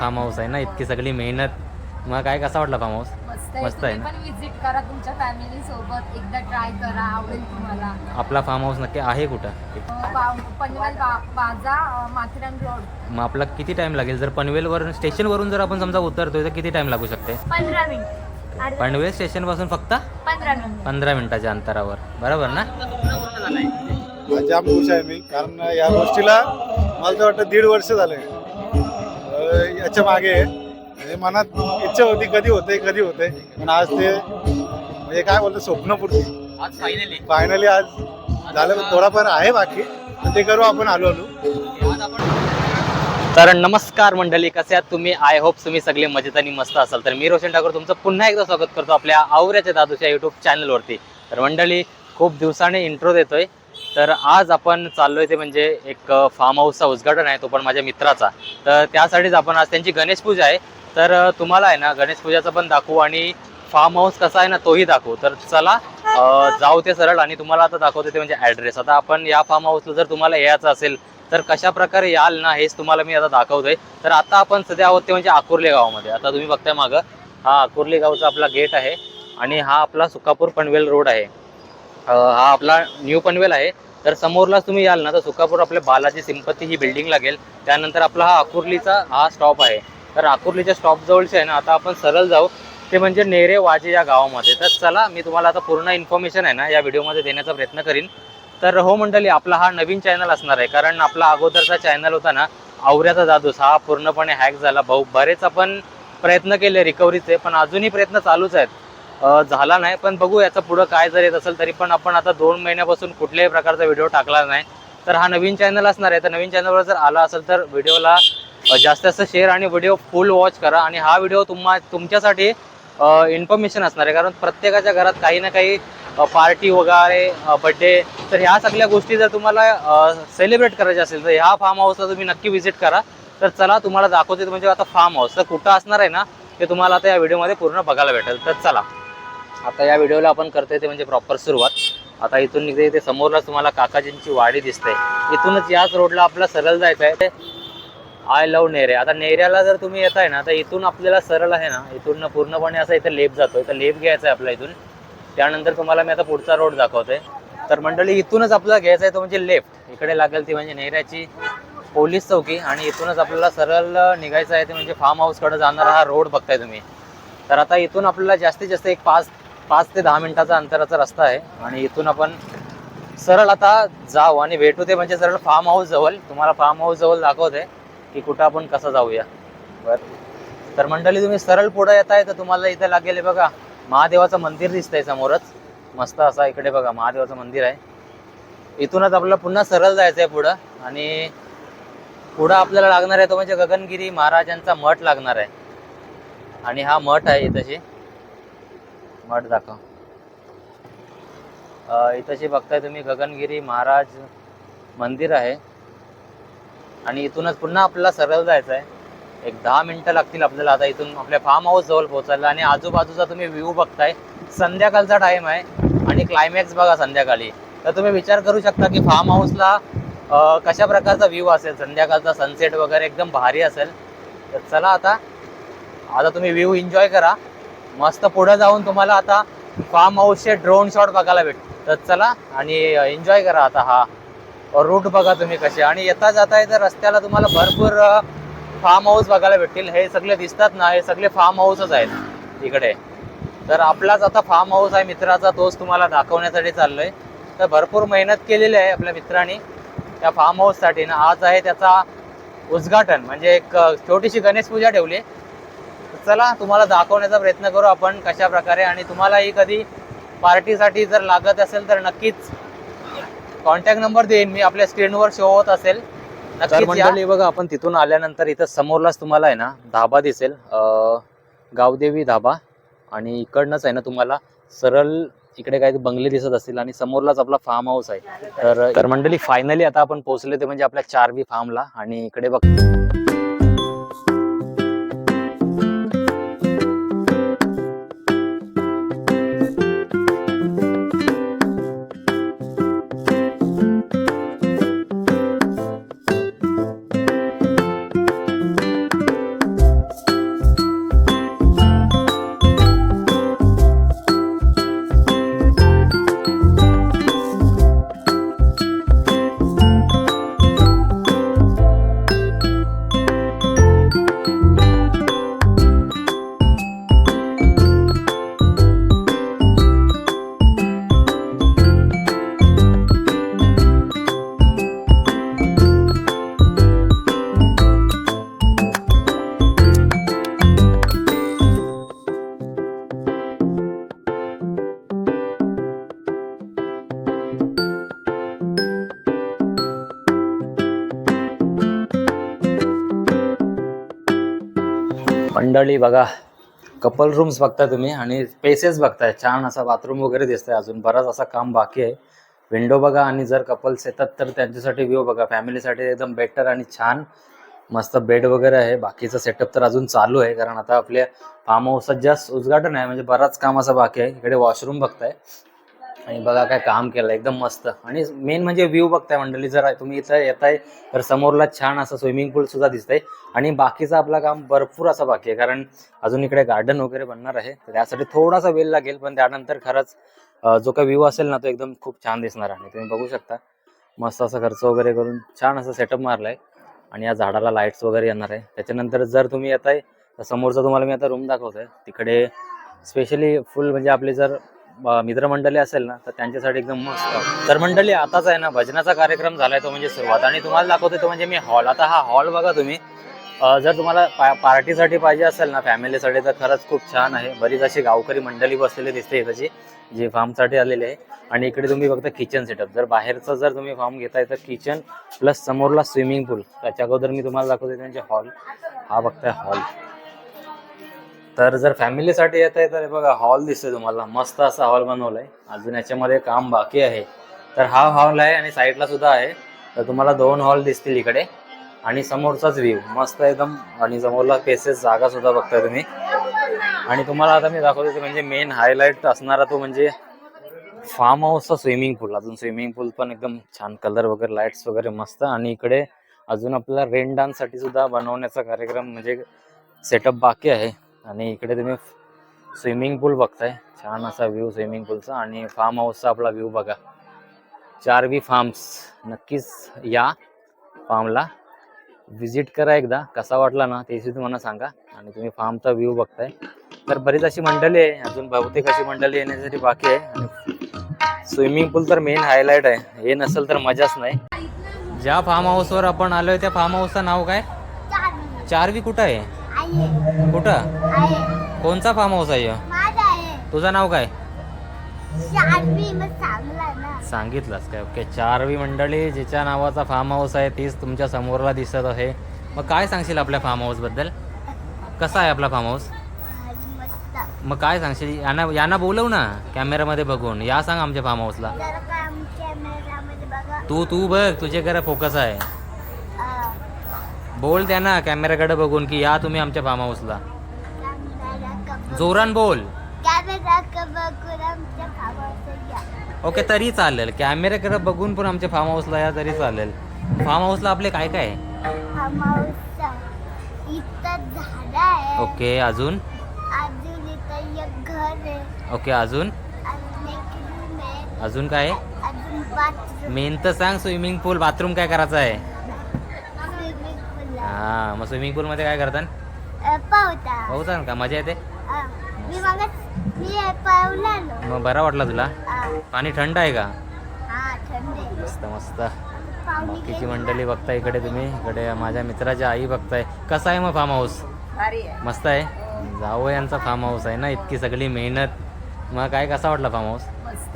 Form house आहे ना इतकी सगळी मेहनत. मग काय कसा वाटला फार्म हाऊस मस्त मस्त आहे आहे तुम्ही पण विजिट करा तुमच्या फॅमिली सोबत. एकदा ट्राय करा आवडेल तुम्हाला. आपला फार्म हाऊस नक्की आहे कुठं? अं, बा- पनवेल बा- बाजा अं, माथेरान रोड मग आपला किती टाइम लागेल? जर पनवेलवरून स्टेशनवरून जर आपण समजा उतरतोय तर किती टाइम लागू शकते? पंधरा मिनिट अर्धा- पनवेल स्टेशनपासून फक्त? पंधरा मिनिट पंधरा मिनिटाच्या अंतरावर. बरोबर ना? जाम खुश आहे मी कारण या गोष्टीला मला तर वाटतं दीड वर्ष झाले याच्या मागे म्हणजे मनात इच्छा होती कधी होते कधी होते पण आज ते म्हणजे काय बोलतो स्वप्नपूर्ती. आज फायनली फायनली आज झालं थोडाफार आहे बाकी. ते करू आपण आलो आलो. तर नमस्कार मंडळी कसे आहात तुम्ही? आय होप तुम्ही सगळे मजेत आणि मस्त असाल. तर मी रोशन ठाकूर तुमचं पुन्हा एकदा स्वागत करतो आपल्या आवऱ्याच्या दादूच्या युट्यूब चॅनलवरती तर मंडळी खूप दिवसाने इंट्रो देतोय. तर आज आपण चाललोय ते म्हणजे एक फार्म हाऊसचा उद्घाटन आहे तो पण माझ्या मित्राचा. तर त्यासाठीच आपण आज त्यांची गणेश पूजा आहे. तर तुम्हाला आहे ना गणेश पूजाचं पण दाखवू आणि फार्म हाऊस कसा आहे ना तोही दाखवू. तर चला जाऊ ते सरळ आणि तुम्हाला आता दाखवते ते म्हणजे ॲड्रेस आता आपण या फार्म हाऊसला जर तुम्हाला यायचं असेल तर कशा प्रकारे याल ना हेच तुम्हाला मी आता दाखवतोय. तर आता आपण सध्या आहोत ते म्हणजे आकुर्ले गावामध्ये. आता तुम्ही बघताय मागं हा आकुर्ले गावचा आपला गेट आहे आणि हा आपला सुकापूर पनवेल रोड आहे. हा आपला न्यू पनवेल आहे. तर समोरलाच तुम्ही याल ना तर सुकापूर आपल्या बालाजी सिंपती ही बिल्डिंग लागेल. त्यानंतर आपला हा आकुर्लीचा हा स्टॉप आहे. तर आकुर्लीच्या स्टॉप जवळचे आहे ना आता आपण सरळ जाऊ. ते म्हणजे नेरे वाजे या गावामध्ये. तर चला मी तुम्हाला आता पूर्ण इन्फॉर्मेशन आहे ना या व्हिडिओमध्ये देण्याचा प्रयत्न करीन. तर हो मंडळी आपला हा नवीन चॅनल असणार आहे. कारण आपला अगोदरचा चॅनल होता ना आवऱ्याचा जादूस. हा पूर्णपणे हॅक झाला. भाऊ बरेच आपण प्रयत्न केले रिकव्हरीचे पण अजूनही प्रयत्न चालूच आहेत. झाला नाही पण बघू याचं पुढं काय जर येत असेल तरी पण आपण आता दोन महिन्यापासून कुठल्याही प्रकारचा व्हिडिओ टाकला नाही. तर हा नवीन चॅनल असणार आहे. तर नवीन चॅनलवर जर आला असेल तर व्हिडिओला जास्त जास्तीत जास्त शेअर आणि व्हिडिओ फुल वॉच करा आणि हा व्हिडिओ तुम्हा तुमच्यासाठी इन्फॉर्मेशन असणार आहे. कारण प्रत्येकाच्या घरात काही ना काही पार्टी वगैरे बड्डे तर ह्या सगळ्या गोष्टी जर तुम्हाला सेलिब्रेट करायच्या असेल तर ह्या फार्म हाऊसला तुम्ही नक्की व्हिजिट करा. तर चला तुम्हाला दाखवते. म्हणजे आता फार्म हाऊस तर कुठं असणार आहे ना ते तुम्हाला आता या व्हिडिओमध्ये पूर्ण बघायला भेटेल. तर चला. आता या व्हिडिओला आपण करतोय ते म्हणजे प्रॉपर सुरुवात. आता इथून निघते ते समोरलाच तुम्हाला काकाजींची वाडी दिसते. इथूनच याच रोडला आपला सरळ जायचं आहे आय लव्ह नेरे. आता नेऱ्याला जर तुम्ही येताय ना तर इथून आपल्याला सरळ आहे ना इथून पूर्णपणे असं इथं लेप जातो तर लेप घ्यायचा आहे आपला इथून. त्यानंतर तुम्हाला मी आता पुढचा रोड दाखवतोय. तर मंडळी इथूनच आपल्याला घ्यायचा आहे तो म्हणजे लेफ्ट इकडे लागेल ती म्हणजे नेहऱ्याची पोलीस चौकी आणि इथूनच आपल्याला सरळ निघायचं आहे ते म्हणजे फार्म हाऊसकडे जाणारा हा रोड बघताय तुम्ही. तर आता इथून आपल्याला जास्तीत जास्त एक पाच पाच ते दहा मिनिटाचा अंतराचा रस्ता आहे आणि इथून आपण सरळ आता जाऊ आणि भेटू ते म्हणजे सरळ फार्म हाऊस जवळ. तुम्हाला फार्म हाऊस जवळ दाखवते की कुठं आपण कसं जाऊया. बर. तर मंडळी तुम्ही सरळ पुढे आहे तर तुम्हाला इथे लागेल बघा महादेवाचं मंदिर दिसतंय समोरच. मस्त असा इकडे बघा महादेवाचं मंदिर आहे. इथूनच आपल्याला पुन्हा सरळ जायचं आहे पुढं आणि पुढं आपल्याला लागणार आहे तो म्हणजे गगनगिरी महाराजांचा मठ लागणार आहे. आणि हा मठ आहे इथंशी. मठ दाखव. इथं जे बघताय तुम्ही गगनगिरी महाराज मंदिर आहे. आणि इथूनच पुन्हा आपल्याला सरळ जायचं आहे एक दहा मिनटं लागतील आपल्याला आता इथून आपल्या फार्म हाऊस जवळ पोहोचायला आणि आजूबाजूचा तुम्ही व्ह्यू बघताय. संध्याकाळचा टाइम आहे आणि क्लायमॅक्स बघा संध्याकाळी. तर तुम्ही विचार करू शकता की फार्म हाऊसला कशा प्रकारचा व्ह्यू असेल? संध्याकाळचा सनसेट वगैरे एकदम भारी असेल. तर चला आता आता तुम्ही व्ह्यू एन्जॉय करा. मस्त पुढे जाऊन तुम्हाला आता फार्म हाऊसचे ड्रोन शॉट बघायला भेट तर चला आणि एन्जॉय करा आता हा रूट बघा तुम्ही कसे. आणि येता जाता तर रस्त्याला तुम्हाला भरपूर फार्म हाऊस बघायला भेटतील. हे सगळे दिसतात ना हे सगळे फार्म हाऊसच आहेत इकडे. तर आपलाच आता फार्म हाऊस आहे मित्राचा तोच तुम्हाला दाखवण्यासाठी चाललोय. तर भरपूर मेहनत केलेली आहे आपल्या मित्रांनी त्या फार्म हाऊससाठी ना. आज आहे त्याचा उद्घाटन म्हणजे एक छोटीशी गणेश पूजा ठेवली चला तुम्हाला दाखवण्याचा प्रयत्न करू आपण कशा प्रकारे आणि तुम्हालाही कधी पार्टीसाठी जर लागत असेल तर नक्कीच कॉन्टॅक्ट नंबर देईन मी आपल्या स्क्रीनवर शो होत असेल. मंडळी बघा आपण तिथून आल्यानंतर इथं समोरलाच तुम्हाला आहे ना धाबा दिसेल. गावदेवी धाबा आणि इकडनंच आहे ना तुम्हाला सरळ इकडे काही बंगले दिसत असतील आणि समोरलाच आपला फार्म हाऊस आहे. तर तर मंडळी फायनली आता आपण पोहोचले ते म्हणजे आपल्या चारबी फार्मला आणि इकडे बघ. मंडळी बघा. कपल रूम्स बघताय तुम्ही आणि स्पेसेस बघताय. छान असा बाथरूम वगैरे दिसतंय अजून. बराच असा काम बाकी आहे. विंडो बघा आणि जर कपल्स येतात तर त्यांच्यासाठी व्ह्यू बघा. फॅमिलीसाठी एकदम बेटर आणि छान. मस्त बेड वगैरे आहे. बाकीचं सेटअप तर अजून चालू आहे. कारण आता आपल्या फार्म हाऊसात जास्त उद्घाटन आहे. म्हणजे बराच काम असं बाकी आहे. इकडे वॉशरूम बघताय. आणि बघा काय काम केलं एकदम मस्त. आणि मेन म्हणजे व्ह्यू बघताय मंडळी जर तुम्ही इथं येताय तर समोरला छान असं स्विमिंग पूल सुद्धा दिसतंय. आणि बाकीचं आपलं काम भरपूर असं बाकी आहे कारण अजून इकडे गार्डन वगैरे बनणार आहे. तर त्यासाठी थोडासा वेळ लागेल पण त्यानंतर खरंच जो काही व्ह्यू असेल ना तो एकदम खूप छान दिसणार आहे. तुम्ही बघू शकता मस्त असा खर्च वगैरे करून छान असं सेटअप मारलाय. आणि या झाडाला लाईट्स वगैरे येणार आहे. त्याच्यानंतर जर तुम्ही येताय तर समोरचा तुम्हाला मी आता रूम दाखवतोय. तिकडे स्पेशली फुल म्हणजे आपले जर मित्रमंडळी असेल ना तर त्यांच्यासाठी एकदम मस्त. तर मंडळी आताच आहे ना भजनाचा कार्यक्रम झालाय तो म्हणजे सुरुवात. आणि तुम्हाला दाखवतोय तो म्हणजे मी हॉल. आता हा हॉल बघा तुम्ही. जर तुम्हाला पा पार्टीसाठी पाहिजे असेल ना फॅमिलीसाठी तर खरंच खूप छान आहे. बरीच अशी गावकरी मंडळी बसलेली दिसते त्याची जे फार्मसाठी आलेले आहे. आणि इकडे तुम्ही फक्त किचन सेटअप जर बाहेरचं जर तुम्ही फार्म घेताय तर किचन प्लस समोरला स्विमिंग पूल त्याच्या अगोदर मी तुम्हाला दाखवते म्हणजे त्यांचे हॉल. हा बघताय हॉल. तर जर फॅमिलीसाठी येत आहे तर हे बघा हॉल दिसतोय तुम्हाला. मस्त असा हॉल बनवलाय. अजून याच्यामध्ये काम बाकी आहे. तर हा हॉल आहे आणि साईडला सुद्धा आहे. तर तुम्हाला दोन हॉल दिसतील इकडे. आणि समोरचाच व्ह्यू मस्त एकदम आणि समोरला पेसेस जागा सुद्धा बघताय तुम्ही. आणि तुम्हाला आता मी दाखवतो ते म्हणजे मेन हायलाईट असणारा तो म्हणजे फार्म हाऊसचा स्विमिंग पूल अजून स्विमिंग पूल पण एकदम छान कलर वगैरे लाईट्स वगैरे मस्त. आणि इकडे अजून आपल्याला रेन डान्ससाठी सुद्धा बनवण्याचा कार्यक्रम म्हणजे सेटअप बाकी आहे. आणि इकडे तुम्ही स्विमिंग पूल बघताय. छान असा व्ह्यू स्विमिंग पूलचा आणि फार्म हाऊसचा आपला व्ह्यू बघा. चारवी फार्म्स नक्कीच या फार्मला विजिट करा एकदा. कसा वाटला ना ते तुम्हाला सांगा. आणि तुम्ही फार्मचा व्ह्यू बघताय. तर बरीच अशी मंडळी आहे. अजून बहुतेक अशी मंडळी येण्यासाठी बाकी आहे. आणि स्विमिंग पूल तर मेन हायलाईट आहे. हे नसेल तर मजाच नाही. ज्या फार्म हाऊसवर आपण आलोय त्या फार्म हाऊसचं नाव काय? चारवी कुठं आहे? कुठं? कोणचा फार्म हाऊस आहे? तुझं नाव काय? सांगितलंस काय? ओके चारवी मंडळी जिच्या नावाचा फार्म हाऊस आहे तीच तुमच्या समोरला दिसत आहे. मग काय सांगशील आपल्या फार्म हाऊसबद्दल? कसा आहे आपला फार्म हाऊस मग काय सांगशील? यांना यांना बोलव ना कॅमेरामध्ये बघून. या सांग आमच्या फार्म हाऊसला तू तू बघ तुझ्याकडे फोकस आहे. बोल त्यांना कॅमेराकडे बघून की या तुम्ही आमच्या फार्म हाऊसला जोरान बोल. ओके तरी चालेल. कॅमेऱ्याकडे बघून पण आमच्या फार्म हाऊसला या तरी चालेल. फार्म हाऊसला आपले काय काय? ओके अजून? ओके अजून? अजून काय? मेन तर सांग स्विमिंग पूल बाथरूम काय करायचं आहे? हा मग स्विमिंग पूल मध्ये काय करतात पावता पाहता. का? मजा येते? मी मग मी पावलालो मग बरा वाटला तुला? पाणी थंड आहे का? हा थंड आहे. मस्त मस्त. बाकीची मंडळी बघताय इकडे तुम्ही. इकडे माझ्या मित्राच्या आई बघताय. कसा आहे मग फार्म हाऊस मस्त आहे? जावं यांचा फार्म हाऊस आहे ना? इतकी सगळी मेहनत. मग काय कसा वाटला फार्म हाऊस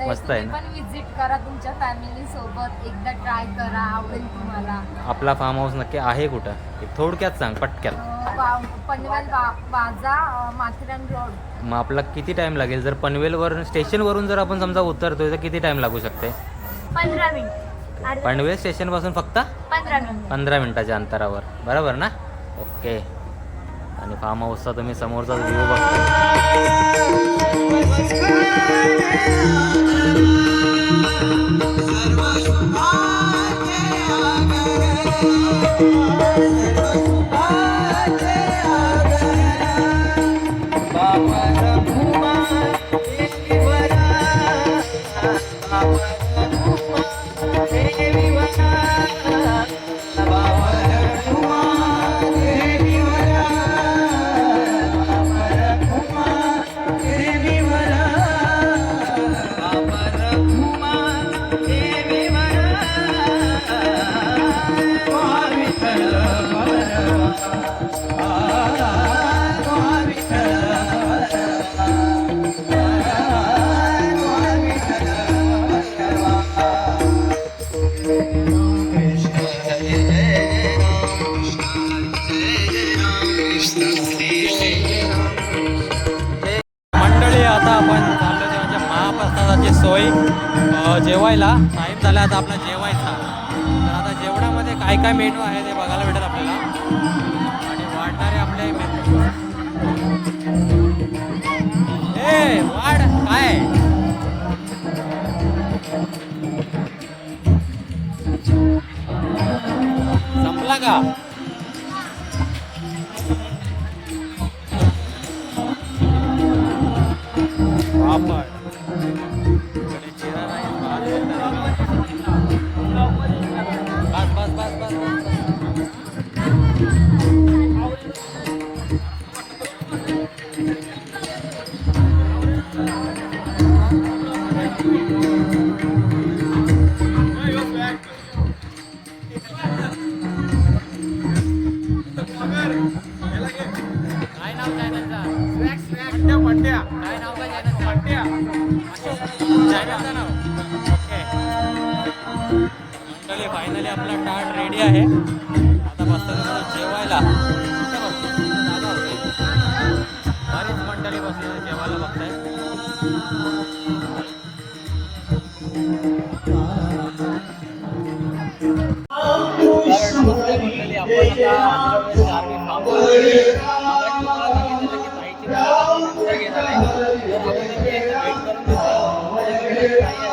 मस्त आहे ना? पण विजिट करा तुमच्या फॅमिली सोबत. एकदा ट्राय करा आवडेल तुम्हाला. आपला फार्म हाऊस नक्की आहे कुठं? एक थोडक्यात सांग पटक्यात. अं, वा- पनवेल बा- बाजा अं, माथेरान रोड मग आपला किती टाइम लागेल? जर पनवेलवरून स्टेशनवरून जर आपण समजा उतरतोय तर किती टाइम लागू शकते? पंधरा मिनिट अर्धा- पनवेल स्टेशनपासून फक्त पंधरा मिनिट पंधरा मिनिटाच्या अंतरावर. बरोबर ना? ओके. आणि फार्म हाऊसचा तुम्ही समोरचा व्ह्यू बघता सोय जेवायला. टाईम झाला आता आपला जेवायचा. तर आता जेवणामध्ये काय काय मेनू आहे ते बघायला भेटेल आपल्याला. ए वाढ काय संपला का? फायनली आपला टाट रेडी आहे. आता मस्त जेवायला. बरीच मंडळी बसली जेवायला बघताय थँक्यू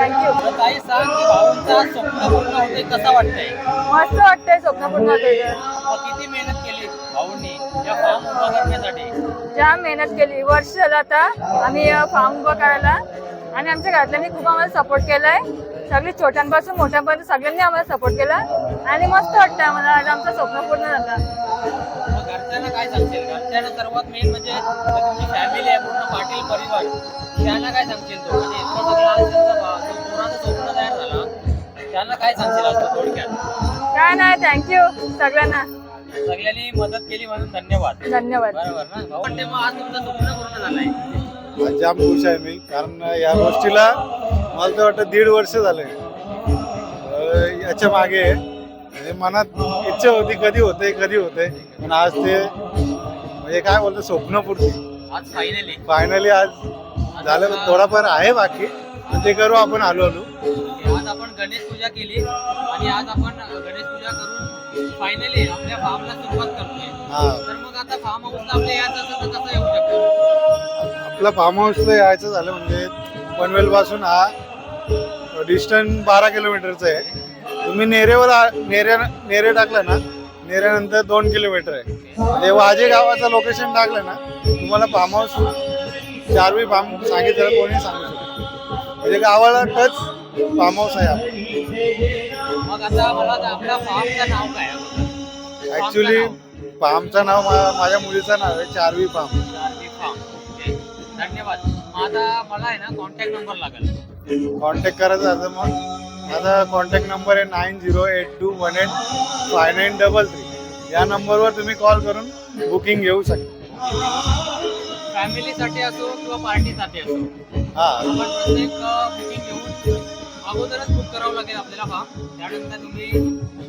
काही सांग की भाऊंचा स्वप्न पूर्ण होते कसं वाटतंय? मस्त वाटतंय स्वप्नपूर्ण होते मग किती मेहनत केली भाऊंनी या फार्म उभा करण्यासाठी जाम मेहनत केली वर्ष झालं आता आम्ही फार्म उभं करायला. आणि आमच्या घरातल्यांनी खूप आम्हाला सपोर्ट केलाय. सगळी छोट्यांपासून मोठ्यांपर्यंत सगळ्यांनी आम्हाला सपोर्ट केला. आणि मस्त वाटतं आम्हाला. आज आमचं स्वप्न पूर्ण झालं. घरच्यांना काय सांगशील? घरच्यांना सर्वात मेन म्हणजे तुमची फॅमिली आहे पूर्ण पाटील परिवार. त्यांना काय सांगशील तू? म्हणजे इतकं सगळं त्यांचं पोराचं स्वप्न तयार झालं. त्यांना काय सांगशील आज तू थोडक्यात? काय नाही थँक्यू सगळ्यांना. सगळ्यांनी मदत केली म्हणून धन्यवाद. धन्यवाद. बरोबर ना? भाऊ पण तेव्हा आज तुमचं स्वप्न पूर्ण झालंय. जाम खुश आहे मी कारण या गोष्टीला मला तर वाटतं दीड वर्ष झाले. याच्या मागे म्हणजे मनात इच्छा होती कधी होते कधी होते. पण आज ते म्हणजे काय बोलतो स्वप्नपूर्ती आज फायनली फायनली आज झालं थोडाफार आहे बाकी. ते करू आपण आलो आलो आज आपण गणेश पूजा केली आणि आज आपण गणेश पूजा करून फायनली आपल्या फार्मला सुरुवात करतोय. हा. तर मग आता फार्म हाऊसला आपल्या यायचं असेल तर कसं येऊ शकतो? आपला फार्म हाऊसला यायचं झालं म्हणजे पनवेल पासून हा डिस्टन्स बारा किलोमीटरचं आहे. तुम्ही नेरेवर नेरे नेरे टाकलं ना नेऱ्यानंतर दोन किलोमीटर आहे. म्हणजे वाजे गावाचं लोकेशन टाकलं ना तुम्हाला फार्म हाऊस चारवी फार्म सांगितलं कोणी सांगू शकतो म्हणजे गावाला टच फार्म हाऊस आहे? ऍक्च्युली फार्मचं नाव माझ्या मुलीचं नाव आहे चारवी फार्म. धन्यवाद. आता मला आहे ना कॉन्टॅक्ट नंबर लागेल. कॉन्टॅक्ट करायचा असं मग. माझा कॉन्टॅक्ट नंबर आहे nine zero eight two one eight five nine double three या नंबरवर तुम्ही कॉल करून बुकिंग घेऊ शकता. फॅमिलीसाठी असो किंवा पार्टीसाठी असो. हां. आपण प्रत्येक बुकिंग घेऊन अगोदरच बुक करावं लागेल आपल्याला फार्म त्यानंतर तुम्ही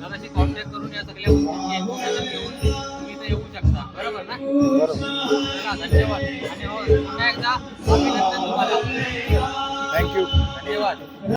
दादाशी कॉन्टॅक्ट करून या सगळ्या इन्फॉर्मेशन घेऊन तुम्ही इथे येऊ शकता. बरोबर ना? चला, धन्यवाद. आणि हो पुन्हा एकदा अभिनंदन तुम्हाला. थँक्यू धन्यवाद.